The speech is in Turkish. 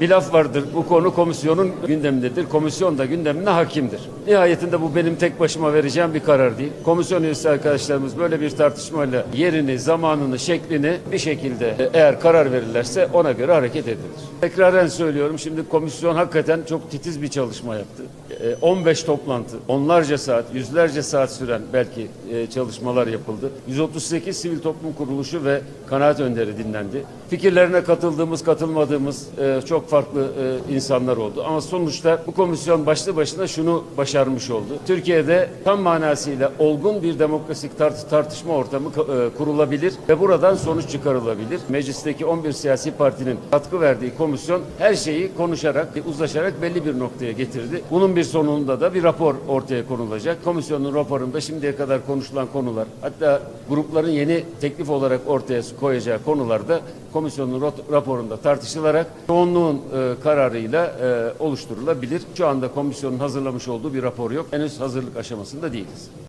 Bir laf vardır. Bu konu komisyonun gündemindedir. Komisyon da gündemine hakimdir. Nihayetinde bu benim tek başıma vereceğim bir karar değil. Komisyon üyesi arkadaşlarımız böyle bir tartışmayla yerini, zamanını, şeklini bir şekilde e, eğer karar verirlerse ona göre hareket edilir. Tekraren söylüyorum şimdi komisyon hakikaten çok titiz bir çalışma yaptı. E, 15 toplantı, onlarca saat, yüzlerce saat süren belki e, çalışmalar yapıldı. 138 sivil toplum kuruluşu ve kanaat önderi dinlendi. Fikirlerine katıldığımız, katılmadığımız e, çok farklı e, insanlar oldu. Ama sonuçta bu komisyon başlı başına şunu başarmış oldu. Türkiye'de tam manasıyla olgun bir demokratik tart- tartışma ortamı e, kurulabilir ve buradan sonuç çıkarılabilir. Meclisteki 11 siyasi partinin katkı verdiği komisyon her şeyi konuşarak, uzlaşarak belli bir noktaya getirdi. Bunun bir sonunda da bir rapor ortaya konulacak. Komisyonun raporunda şimdiye kadar konuşulan konular, hatta grupların yeni teklif olarak ortaya koyacağı konularda komisyonun raporunda tartışılarak çoğunluğun e, kararıyla e, oluşturulabilir. Şu anda komisyonun hazırlamış olduğu bir rapor yok. Henüz hazırlık aşamasında değiliz.